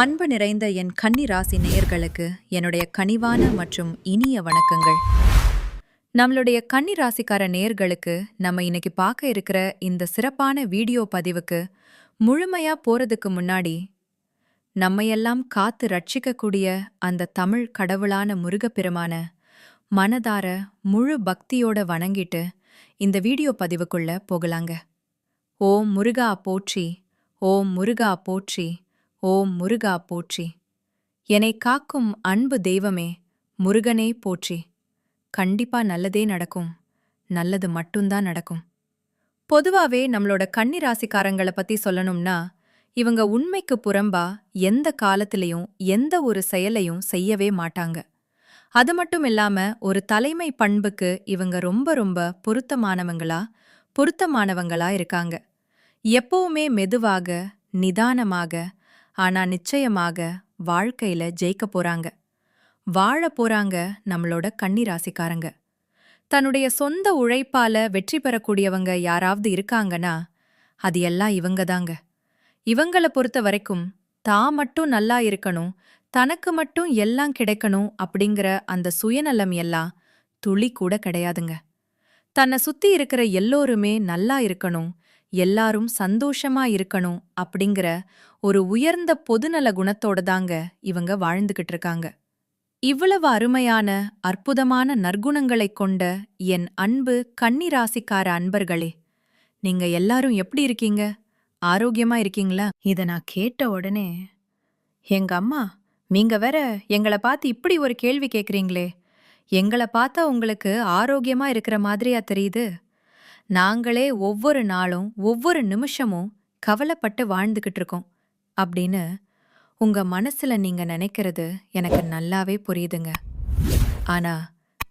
அன்பு நிறைந்த என் கன்னி ராசி நேயர்களுக்கு என்னுடைய கனிவான மற்றும் இனிய வணக்கங்கள். நம்மளுடைய கன்னி ராசிக்கார நேயர்களுக்கு நம்ம இன்னைக்கு பார்க்க இருக்கிற இந்த சிறப்பான வீடியோ பதிவுக்கு முழுமையா போறதுக்கு முன்னாடி நம்மையெல்லாம் காத்து ரட்சிக்கக்கூடிய அந்த தமிழ் கடவுளான முருகப்பெருமான மனதார முழு பக்தியோட வணங்கிட்டு இந்த வீடியோ பதிவுக்குள்ள போகலாங்க. ஓம் முருகா போற்றி ஓம் முருகா போற்றி ஓம் முருகா போற்றி. என்னை காக்கும் அன்பு தெய்வமே முருகனே போற்றி. கண்டிப்பா நல்லதே நடக்கும் நல்லது மட்டும்தான் நடக்கும். பொதுவாவே நம்மளோட கன்னி ராசிக்காரங்கள பத்தி சொல்லணும்னா இவங்க உண்மைக்கு புறம்பா எந்த காலத்திலையும் எந்த ஒரு செயலையும் செய்யவே மாட்டாங்க. அது மட்டும் இல்லாம ஒரு தலைமை பண்புக்கு இவங்க ரொம்ப ரொம்ப பொருத்தமானவங்களா பொருத்தமானவங்களா இருக்காங்க. எப்பவுமே மெதுவாக நிதானமாக ஆனா நிச்சயமாக வாழ்க்கையில ஜெயிக்க போறாங்க. வாழ போறாங்க நம்மளோட கன்னி ராசிக்காரங்க தன்னுடைய சொந்த உழைப்பால வெற்றி பெறக்கூடியவங்க யாராவது இருக்காங்கன்னா அது எல்லாம் இவங்க தாங்க இவங்கள பொறுத்த வரைக்கும் தான் மட்டும் நல்லா இருக்கணும் தனக்கு மட்டும் எல்லாம் கிடைக்கணும் அப்படிங்கிற அந்த சுயநலம் எல்லாம் துளி கூட கிடையாதுங்க. தன்னை சுத்தி இருக்கிற எல்லோருமே நல்லா இருக்கணும் எல்லாரும் சந்தோஷமா இருக்கணும் அப்படிங்கிற ஒரு உயர்ந்த பொதுநல குணத்தோட தாங்க இவங்க வாழ்ந்துகிட்டு இருக்காங்க. இவ்வளவு அருமையான அற்புதமான நற்குணங்களைக் கொண்ட என் அன்பு கன்னிராசிக்கார அன்பர்களே நீங்க எல்லாரும் எப்படி இருக்கீங்க? ஆரோக்கியமா இருக்கீங்களா? இத நான் கேட்ட உடனே எங்க அம்மா நீங்க வேற எங்கள பார்த்து இப்படி ஒரு கேள்வி கேக்குறீங்களே எங்கள பார்த்தா உங்களுக்கு ஆரோக்கியமா இருக்கிற மாதிரியா தெரியுது. நாங்களே ஒவ்வொரு நாளும் ஒவ்வொரு நிமிஷமும் கவலைப்பட்டு வாழ்ந்துகிட்டு இருக்கோம். அப்படின்னு உங்க மனசுல நீங்க நினைக்கிறது எனக்கு நல்லாவே புரியுதுங்க. ஆனா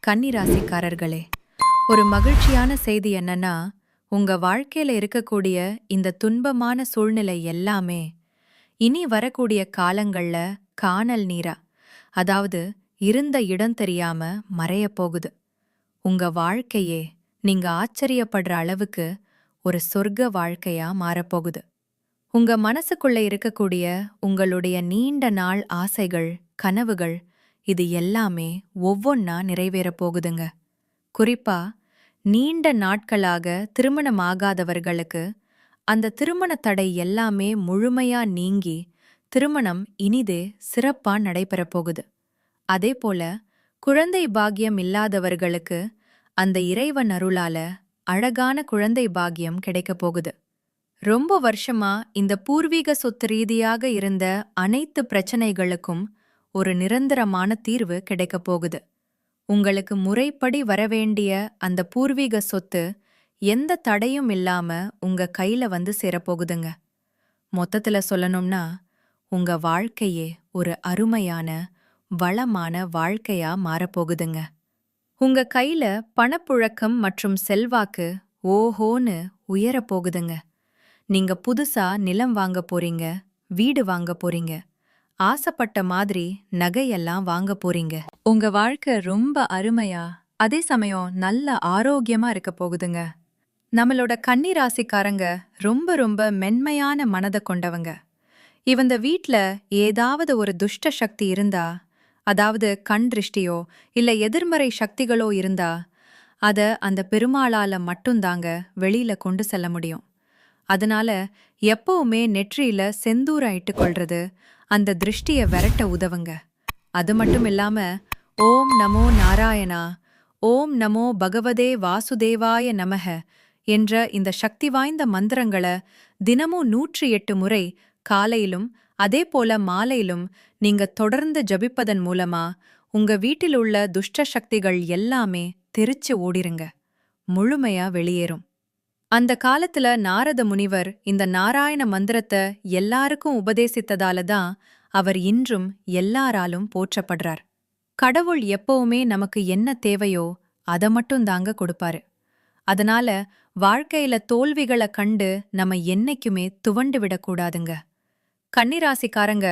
கன்னிராசிக்காரர்களே ஒரு மகிழ்ச்சியான செய்தி என்னன்னா உங்க வாழ்க்கையில இருக்கக்கூடிய இந்த துன்பமான சூழ்நிலை எல்லாமே இனி வரக்கூடிய காலங்கள்ல காணல் நீரா. அதாவது இருந்த இடம் தெரியாம மறையப் போகுது. உங்க வாழ்க்கையே நீங்க ஆச்சரியப்படுற அளவுக்கு ஒரு சொர்க்க வாழ்க்கையா மாறப்போகுது உங்க மனசுக்குள்ள இருக்கக்கூடிய உங்களுடைய நீண்ட நாள் ஆசைகள் கனவுகள் இது எல்லாமே ஒவ்வொன்னா நிறைவேறப் போகுதுங்க. குறிப்பா நீண்ட நாட்களாக திருமணமாகாதவர்களுக்கு அந்த திருமண தடை எல்லாமே முழுமையா நீங்கி திருமணம் இனிதே சிறப்பா நடைபெறப் போகுது. அதே போல குழந்தை பாக்கியம் இல்லாதவர்களுக்கு அந்த இறைவன் அருளால அழகான குழந்தை பாக்கியம் கிடைக்கப் போகுது. ரொம்ப வருஷமா இந்த பூர்வீக சொத்து ரீதியாக இருந்த அனைத்து பிரச்சனைகளுக்கும் ஒரு நிரந்தரமான தீர்வு கிடைக்கப் போகுது. உங்களுக்கு முறைப்படி வரவேண்டிய அந்த பூர்வீக சொத்து எந்த தடையும் இல்லாம உங்க கையில வந்து சேரப்போகுதுங்க. மொத்தத்துல சொல்லணும்னா உங்க வாழ்க்கையே ஒரு அருமையான வளமான வாழ்க்கையா மாறப்போகுதுங்க. உங்க கையில பணப்புழக்கம் மற்றும் செல்வாக்கு ஓஹோன்னு உயரப் போகுதுங்க நீங்க புதுசா நிலம் வாங்க போறீங்க வீடு வாங்க போறீங்க ஆசைப்பட்ட மாதிரி நகையெல்லாம் வாங்க போறீங்க. உங்க வாழ்க்கை ரொம்ப அருமையா அதே சமயம் நல்ல ஆரோக்கியமா இருக்க போகுதுங்க. நம்மளோட கன்னி ராசிக்காரங்க ரொம்ப ரொம்ப மென்மையான மனதை கொண்டவங்க. இவந்த வீட்ல ஏதாவது ஒரு துஷ்ட சக்தி இருந்தா அதாவது கண் திருஷ்டியோ இல்ல எதிர்மறை சக்திகளோ இருந்தா அத அந்த பெருமாளால மட்டும்தாங்க வெளியில கொண்டு செல்ல முடியும். அதனால எப்பவுமே நெற்றியில செந்தூர் இட்டு கொள்றது அந்த திருஷ்டிய விரட்ட உதவுங்க. அது மட்டும் இல்லாம ஓம் நமோ நாராயணா ஓம் நமோ பகவதே வாசுதேவாய நமக என்ற இந்த சக்தி வாய்ந்த மந்திரங்களை தினமும் நூற்றி எட்டு முறை காலையிலும் அதே போல மாலையிலும் நீங்க தொடர்ந்து ஜபிப்பதன் மூலமா உங்க வீட்டில் உள்ள துஷ்ட சக்திகள் எல்லாமே தெரிச்சு ஓடிருங்க. முழுமையா வெளியேறும். அந்த காலத்துல நாரத முனிவர் இந்த நாராயண மந்திரத்தை எல்லாருக்கும் உபதேசித்ததால தான் அவர் இன்றும் எல்லாராலும் போற்றப்படுறார். கடவுள் எப்பவுமே நமக்கு என்ன தேவையோ அத மட்டும் தாங்க கொடுப்பாரு. அதனால வாழ்க்கையில தோல்விகளை கண்டு நம்ம என்னைக்குமே துவண்டு விடக்கூடாதுங்க. கன்னிராசிக்காரங்க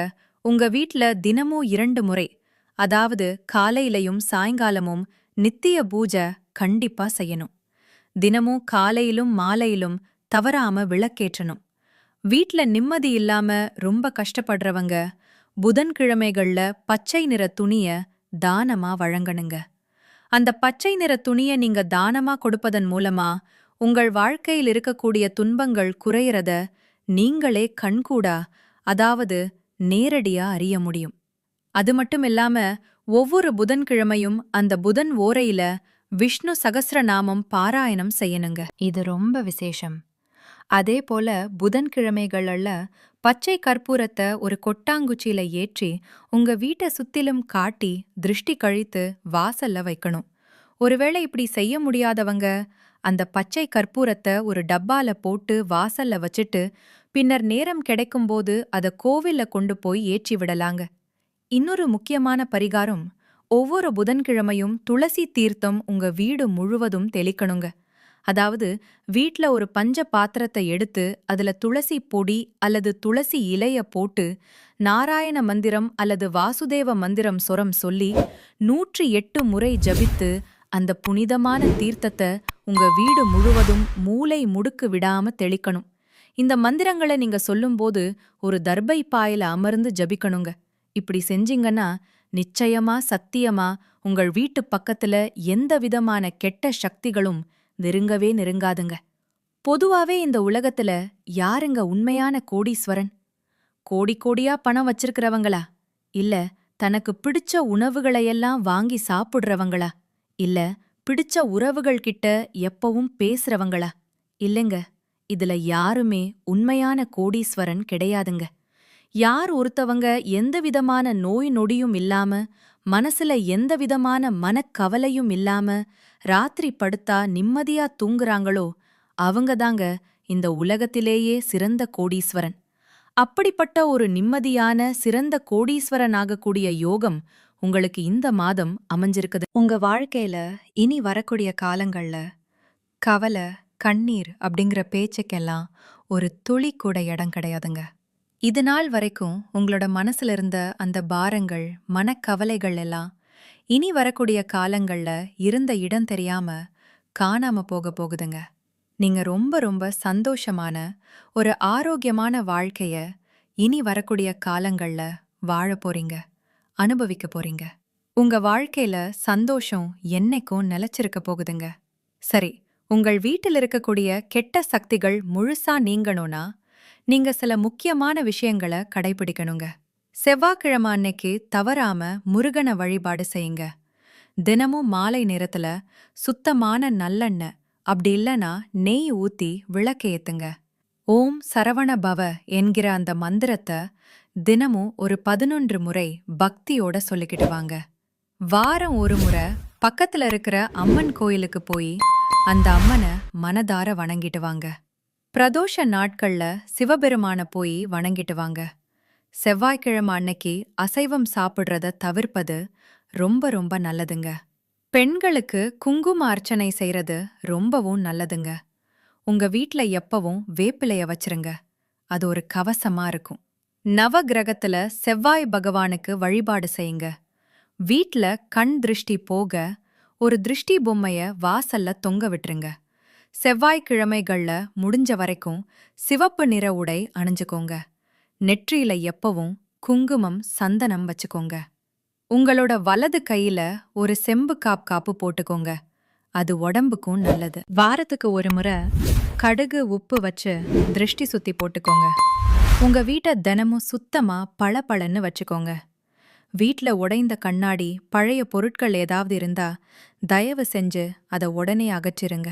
உங்க வீட்ல தினமும் இரண்டு முறை அதாவது காலையிலையும் சாயங்காலமும் நித்திய பூஜை கண்டிப்பா செய்யணும். தினமும் காலையிலும் மாலையிலும் தவறாம விளக்கேற்றணும். வீட்ல நிம்மதி இல்லாம ரொம்ப கஷ்டப்படுறவங்க புதன்கிழமைகள்ல பச்சை நிற துணிய தானமா வழங்கணுங்க. அந்த பச்சை நிற துணிய நீங்க தானமா கொடுப்பதன் மூலமா உங்கள் வாழ்க்கையில் இருக்கக்கூடிய துன்பங்கள் குறையறத நீங்களே கண்கூடா அதாவது நேரடியா அறிய முடியும். அது மட்டும் இல்லாம ஒவ்வொரு புதன்கிழமையும் அந்த புதன் ஓரையில விஷ்ணு சகசிரநாமம் பாராயணம் செய்யணுங்க. இது ரொம்ப விசேஷம். அதே போல புதன்கிழமைகள்ல பச்சை கற்பூரத்தை ஒரு கொட்டாங்குச்சியில ஏற்றி உங்க வீட்டை சுத்திலும் காட்டி திருஷ்டி கழித்து வாசல்ல வைக்கணும். ஒருவேளை இப்படி செய்ய முடியாதவங்க அந்த பச்சை கற்பூரத்தை ஒரு டப்பால போட்டு வாசல்ல வச்சுட்டு பின்னர் நேரம் கிடைக்கும்போது அத கோவில்ல கொண்டு போய் ஏற்றி விடலாங்க. இன்னொரு முக்கியமான பரிகாரம் ஒவ்வொரு புதன்கிழமையும் துளசி தீர்த்தம் உங்க வீடு முழுவதும் தெளிக்கணுங்க. அதாவது வீட்ல ஒரு பஞ்ச பாத்திரத்தை எடுத்து அதுல துளசி பொடி அல்லது துளசி இலைய போட்டு நாராயண மந்திரம் அல்லது வாசுதேவ மந்திரம் சொரம் சொல்லி நூற்றி எட்டு முறை ஜபித்து அந்த புனிதமான தீர்த்தத்தை உங்க வீடு முழுவதும் மூளை முடுக்கு விடாம தெளிக்கணும். இந்த மந்திரங்களை நீங்க சொல்லும்போது ஒரு தர்பை பாயில அமர்ந்து ஜபிக்கணுங்க. இப்படி செஞ்சீங்கன்னா நிச்சயமா சத்தியமா உங்கள் வீட்டு பக்கத்துல எந்த விதமான கெட்ட சக்திகளும் நெருங்கவே நெருங்காதுங்க. பொதுவாவே இந்த உலகத்துல யாருங்க உண்மையான கோடீஸ்வரன்? கோடி கோடியா பணம் வச்சிருக்கிறவங்களா? இல்ல தனக்கு பிடிச்ச உணவுகளையெல்லாம் வாங்கி சாப்பிடுறவங்களா? இல்ல பிடிச்ச உறவுகள் கிட்ட எப்பவும் பேசுறவங்களா. இல்லைங்க இதுல யாருமே உண்மையான கோடீஸ்வரன் கிடையாதுங்க. யார் ஒருத்தவங்க எந்த விதமான நோய் நொடியும் இல்லாம மனசுல எந்த விதமான மனக்கவலையும் இல்லாம ராத்திரி படுத்தா நிம்மதியா தூங்குறாங்களோ அவங்க தாங்க இந்த உலகத்திலேயே சிறந்த கோடீஸ்வரன். அப்படிப்பட்ட ஒரு நிம்மதியான சிறந்த கோடீஸ்வரனாகக்கூடிய யோகம் உங்களுக்கு இந்த மாதம் அமைஞ்சிருக்குது. உங்க வாழ்க்கையில இனி வரக்கூடிய காலங்கள்ல கவலை கண்ணீர் அப்படிங்கிற பேச்சுக்கெல்லாம் ஒரு துளி கூட இடம் கிடையாதுங்க. இது நாள் வரைக்கும் உங்களோட மனசுல இருந்த அந்த பாரங்கள் மனக்கவலைகள் எல்லாம் இனி வரக்கூடிய காலங்கள்ல இருந்த இடம் தெரியாம காணாம போக போகுதுங்க. நீங்க ரொம்ப ரொம்ப சந்தோஷமான ஒரு ஆரோக்கியமான வாழ்க்கைய இனி வரக்கூடிய காலங்கள்ல வாழ போறீங்க. அனுபவிக்க போறீங்க. உங்க வாழ்க்கையில சந்தோஷம் என்னைக்கும் நிலைச்சிருக்க போகுதுங்க. சரி உங்கள் வீட்டில் இருக்கக்கூடிய கெட்ட சக்திகள் முழுசா நீங்கணும்னா நீங்க சில முக்கியமான விஷயங்களை கடைபிடிக்கணுங்க. செவ்வாய்க்கிழமை அன்னைக்கு தவறாம முருகனை வழிபாடு செய்யுங்க. தினமும் மாலை நேரத்துல சுத்தமான நல்லெண்ணெய் அப்படி இல்லனா நெய் ஊத்தி விளக்கேத்துங்க ஓம் சரவண பவ என்கிற அந்த மந்திரத்தை தினமும் ஒரு பதினொன்று முறை பக்தியோட சொல்லிக்கிட்டு வாங்க. வாரம் ஒரு முறை பக்கத்துல இருக்கிற அம்மன் கோயிலுக்கு போய் அந்த அம்மனை மனதார வணங்கிட்டு வாங்க. பிரதோஷ நாட்கள்ல சிவபெருமான போய் வணங்கிட்டு வாங்க. செவ்வாய்க்கிழமை அன்னைக்கு அசைவம் சாப்பிடுறத தவிர்ப்பது ரொம்ப ரொம்ப நல்லதுங்க. பெண்களுக்கு குங்கும அர்ச்சனை செய்யறது ரொம்பவும் நல்லதுங்க. உங்க வீட்ல எப்பவும் வேப்பிலைய வச்சிருங்க. அது ஒரு கவசமா இருக்கும். நவ கிரகத்துல செவ்வாய் பகவானுக்கு வழிபாடு செய்யுங்க. வீட்ல கண் திருஷ்டி போக ஒரு திருஷ்டி பொம்மைய வாசல்ல தொங்க விட்டுருங்க. செவ்வாய்க்கிழமைகள்ல முடிஞ்ச வரைக்கும் சிவப்பு நிற உடை அணிஞ்சுக்கோங்க. நெற்றியில எப்பவும் குங்குமம் சந்தனம் வச்சுக்கோங்க. உங்களோட வலது கையில ஒரு செம்பு காப் காப்பு போட்டுக்கோங்க. அது உடம்புக்கும் நல்லது. வாரத்துக்கு ஒரு முறை கடுகு உப்பு வச்சு திருஷ்டி சுத்தி போட்டுக்கோங்க. உங்க வீட்டை தினமும் சுத்தமா பளபளன்னு வச்சுக்கோங்க. வீட்ல உடைந்த கண்ணாடி பழைய பொருட்கள் ஏதாவது இருந்தா தயவு செஞ்சு அதை உடனே அகற்றிருங்க.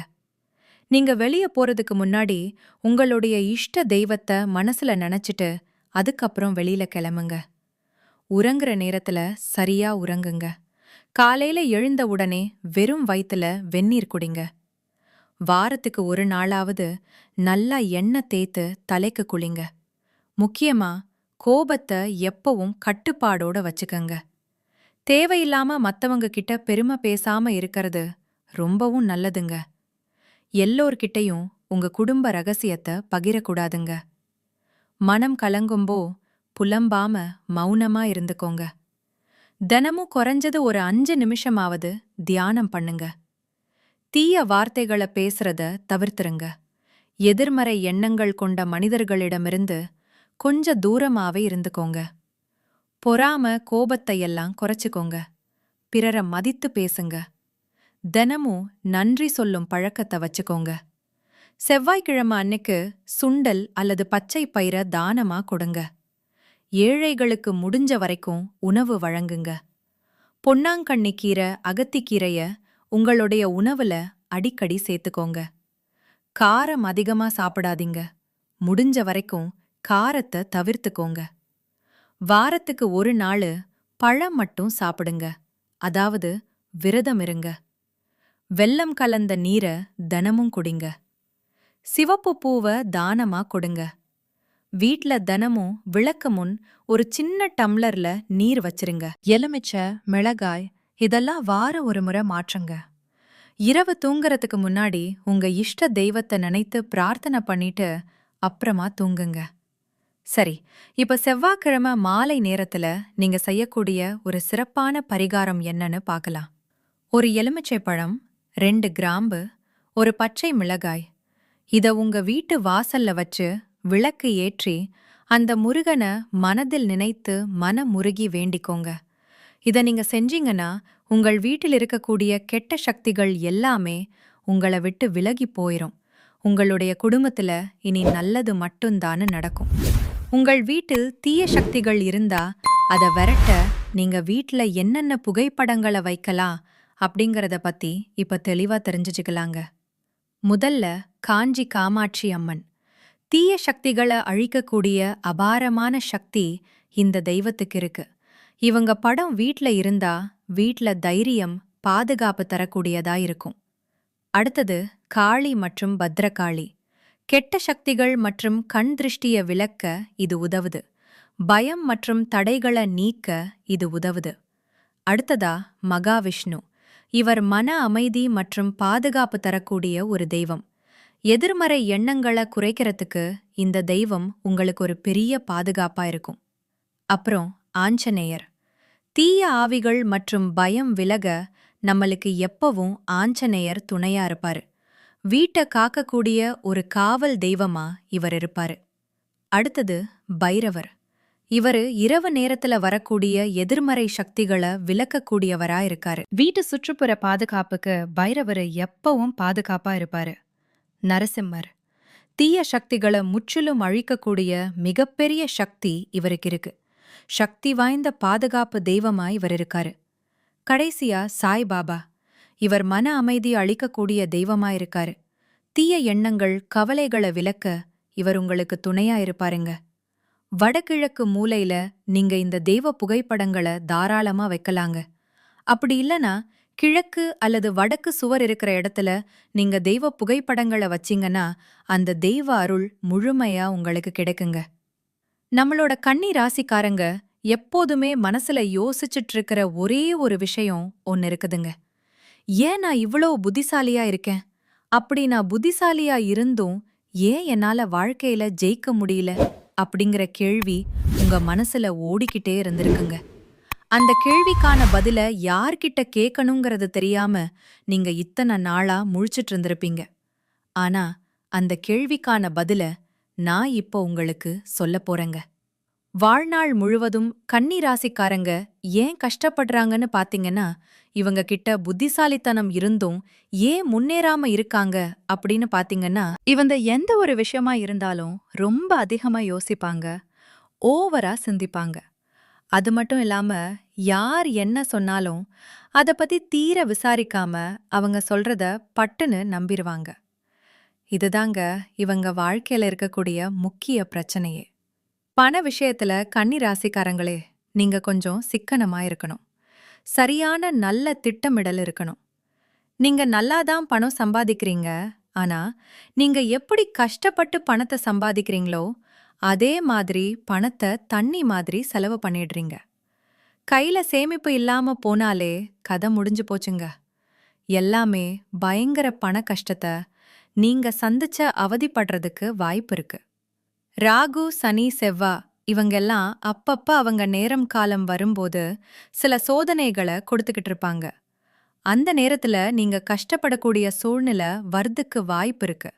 நீங்க வெளிய போறதுக்கு முன்னாடி உங்களுடைய இஷ்ட தெய்வத்தை மனசுல நினைச்சிட்டு அதுக்கப்புறம் வெளியில கிளம்புங்க. உறங்குற நேரத்துல சரியா உறங்குங்க. காலையில எழுந்த உடனே வெறும் வயித்துல வெந்நீர் குடிங்க. வாரத்துக்கு ஒரு நாளாவது நல்லா எண்ணெய் தேய்த்து தலைக்கு குளிங்க. முக்கியமா கோபத்தை எப்பவும் கட்டுப்பாடோட வச்சுக்கங்க. தேவையில்லாம மத்தவங்க கிட்ட பெருமை பேசாம இருக்கறது ரொம்பவும் நல்லதுங்க. எல்லோர்கிட்டையும் உங்க குடும்ப ரகசியத்தை பகிரக்கூடாதுங்க. மனம் கலங்கும்போ புலம்பாம மௌனமா இருந்துக்கோங்க. தினமும் குறைஞ்சது ஒரு அஞ்சு நிமிஷமாவது தியானம் பண்ணுங்க. தீய வார்த்தைகளை பேசுறத தவிர்த்துருங்க. எதிர்மறை எண்ணங்கள் கொண்ட மனிதர்களிடமிருந்து கொஞ்ச தூரமாவே இருந்துக்கோங்க. பொறாம கோபத்தையெல்லாம் குறைச்சுக்கோங்க. பிறரை மதித்து பேசுங்க. தினமும் நன்றி சொல்லும் பழக்கத்தை வச்சுக்கோங்க. செவ்வாய்க்கிழமை அன்னைக்கு சுண்டல் அல்லது பச்சை பயிரை தானமா கொடுங்க. ஏழைகளுக்கு முடிஞ்ச வரைக்கும் உணவு வழங்குங்க. பொன்னாங்கண்ணி கீரை அகத்திக்கீரைய உங்களுடைய உணவுல அடிக்கடி சேர்த்துக்கோங்க. காரம் அதிகமா சாப்பிடாதீங்க. முடிஞ்ச வரைக்கும் காரத்தை தவிர்த்துக்கோங்க. வாரத்துக்கு ஒரு நாள் பழம் மட்டும் சாப்பிடுங்க. அதாவது விரதம் இருங்க. வெல்லம் கலந்த நீரை தினமும் குடிங்க. சிவப்பு பூவை தானமா கொடுங்க. வீட்ல தினமும் விளக்கு முன் ஒரு சின்ன டம்ளர்ல நீர் வச்சிருங்க. எலுமிச்சை மிளகாய் இதெல்லாம் வார ஒரு முறை மாற்றுங்க. இரவு தூங்கறதுக்கு முன்னாடி உங்க இஷ்ட தெய்வத்தை நினைத்து பிரார்த்தனை பண்ணிட்டு அப்புறமா தூங்குங்க. சரி இப்ப செவ்வாய்க்கிழமை மாலை நேரத்துல நீங்க செய்யக்கூடிய ஒரு சிறப்பான பரிகாரம் என்னன்னு பார்க்கலாம் ஒரு எலுமிச்சை பழம் ரெண்டு கிராம்பு ஒரு பச்சை மிளகாய். இத உங்க வீட்டு வாசல்ல வச்சு விளக்கு ஏற்றி அந்த முருகனை மனதில் நினைத்து மன முருகி வேண்டிக்கோங்க. இத நீங்க செஞ்சீங்கன்னா உங்கள் வீட்டில் இருக்கக்கூடிய கெட்ட சக்திகள் எல்லாமே உங்களை விட்டு விலகி போயிரும். உங்களுடைய குடும்பத்துல இனி நல்லது மட்டும்தான்னு நடக்கும். உங்கள் வீட்டில் தீய சக்திகள் இருந்தா அத விரட்ட நீங்க வீட்ல என்னென்ன புகைப்படங்களை வைக்கலாம் அப்படிங்கறத பத்தி இப்ப தெளிவா தெரிஞ்சுச்சுக்கலாங்க. முதல்ல காஞ்சி காமாட்சி அம்மன். தீய சக்திகளை அழிக்கக்கூடிய அபாரமான சக்தி இந்த தெய்வத்துக்கு இருக்கு. இவங்க படம் வீட்ல இருந்தா வீட்ல தைரியம் பாதுகாப்பு தரக்கூடியதா இருக்கும். அடுத்தது காளி மற்றும் பத்ரகாளி. கெட்ட சக்திகள் மற்றும் கண் திருஷ்டிய விளக்க இது உதவுது. பயம் மற்றும் தடைகளை நீக்க இது உதவுது. அடுத்ததா மகாவிஷ்ணு. இவர் மன அமைதி மற்றும் பாதுகாப்பு தரக்கூடிய ஒரு தெய்வம். எதிர்மறை எண்ணங்களை குறைக்கிறதுக்கு இந்த தெய்வம் உங்களுக்கு ஒரு பெரிய பாதுகாப்பா இருக்கும். அப்புறம் ஆஞ்சநேயர். தீய ஆவிகள் மற்றும் பயம் விலக நம்மளுக்கு எப்பவும் ஆஞ்சநேயர் துணையா இருப்பாரு. வீட்டை காக்கக்கூடிய ஒரு காவல் தெய்வமா இவர் இருப்பாரு. அடுத்தது பைரவர். இவரு இரவு நேரத்துல வரக்கூடிய எதிர்மறை சக்திகளை விளக்கக்கூடியவரா இருக்காரு. வீட்டு சுற்றுப்புற பாதுகாப்புக்கு பைரவர் எப்பவும் பாதுகாப்பா இருப்பாரு. நரசிம்மர். தீய சக்திகளை முற்றிலும் அழிக்கக்கூடிய மிகப்பெரிய சக்தி இவருக்கு இருக்கு. சக்தி வாய்ந்த பாதுகாப்பு தெய்வமா இவர் இருக்காரு. கடைசியா சாய்பாபா. இவர் மன அமைதி அளிக்கக்கூடிய தெய்வமா இருக்காரு தீய எண்ணங்கள் கவலைகளை விலக்க இவர் உங்களுக்கு துணையா இருப்பாருங்க. வடகிழக்கு மூலையில நீங்க இந்த தெய்வ புகைப்படங்களை தாராளமா வைக்கலாங்க. அப்படி இல்லனா கிழக்கு அல்லது வடக்கு சுவர் இருக்கிற இடத்துல நீங்க தெய்வ புகைப்படங்களை வச்சீங்கன்னா அந்த தெய்வ அருள் முழுமையா உங்களுக்கு கிடைக்குங்க. நம்மளோட கன்னி ராசிக்காரங்க எப்போதுமே மனசுல யோசிச்சுட்டு இருக்கிற ஒரே ஒரு விஷயம் ஒன்னு இருக்குதுங்க. ஏன் நான் இவ்வளோ புத்திசாலியா இருக்கேன்? அப்படி நான் புத்திசாலியா இருந்தும் ஏன் என்னால வாழ்க்கையில ஜெயிக்க முடியல? அப்படிங்கிற கேள்வி உங்க மனசுல ஓடிக்கிட்டே இருந்திருக்குங்க. அந்த கேள்விக்கான பதில யார்கிட்ட கேட்கணுங்கிறது தெரியாம நீங்க இத்தனை நாளா முழிச்சிட்டு இருந்திருப்பீங்க. ஆனா அந்த கேள்விக்கான பதில நான் இப்போ உங்களுக்கு சொல்ல போறேங்க. வாழ்நாள் முழுவதும் கன்னி ராசிக்காரங்க ஏன் கஷ்டப்படுறாங்கன்னு பாத்தீங்கன்னா இவங்க கிட்ட புத்திசாலித்தனம் இருந்தும் ஏன் முன்னேறாம இருக்காங்க அப்படின்னு பாத்தீங்கன்னா இவங்க எந்த ஒரு விஷயமா இருந்தாலும் ரொம்ப அதிகமா யோசிப்பாங்க. ஓவரா சிந்திப்பாங்க. அது மட்டும் இல்லாம யார் என்ன சொன்னாலும் அத பத்தி தீர விசாரிக்காம அவங்க சொல்றத பட்டுன்னு நம்பிடுவாங்க இதுதாங்க இவங்க வாழ்க்கையில இருக்கக்கூடிய முக்கிய பிரச்சனையே. பண விஷயத்துல கன்னி ராசிக்காரங்களே நீங்க கொஞ்சம் சிக்கனமா இருக்கணும். சரியான நல்ல திட்டமிடல் இருக்கணும். நீங்க நல்லாதான் பணம் சம்பாதிக்கிறீங்க ஆனா நீங்க எப்படி கஷ்டப்பட்டு பணத்தை சம்பாதிக்கிறீங்களோ அதே மாதிரி பணத்தை தண்ணி மாதிரி செலவு பண்ணிடுறீங்க. கையில சேமிப்பு இல்லாம போனாலே கதை முடிஞ்சு போச்சுங்க. எல்லாமே பயங்கர பண கஷ்டத்தை நீங்க சந்திச்ச அவதிப்படுறதுக்கு வாய்ப்பு இருக்கு. ராகு சனி செவ்வா இவங்கெல்லாம் அப்பப்ப அவங்க நேரம் காலம் வரும்போது சில சோதனைகளை கொடுத்துக்கிட்டு இருப்பாங்க. அந்த நேரத்துல நீங்க கஷ்டப்படக்கூடிய சூழ்நிலை வர்றதுக்கு வாய்ப்பு இருக்கு.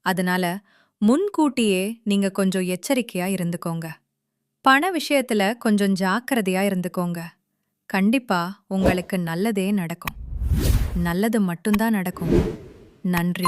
அதனால முன்கூட்டியே நீங்க கொஞ்சம் எச்சரிக்கையா இருந்துக்கோங்க. பண விஷயத்துல கொஞ்சம் ஜாக்கிரதையா இருந்துக்கோங்க. கண்டிப்பா உங்களுக்கு நல்லதே நடக்கும். நல்லது மட்டும்தான் நடக்கும். நன்றி.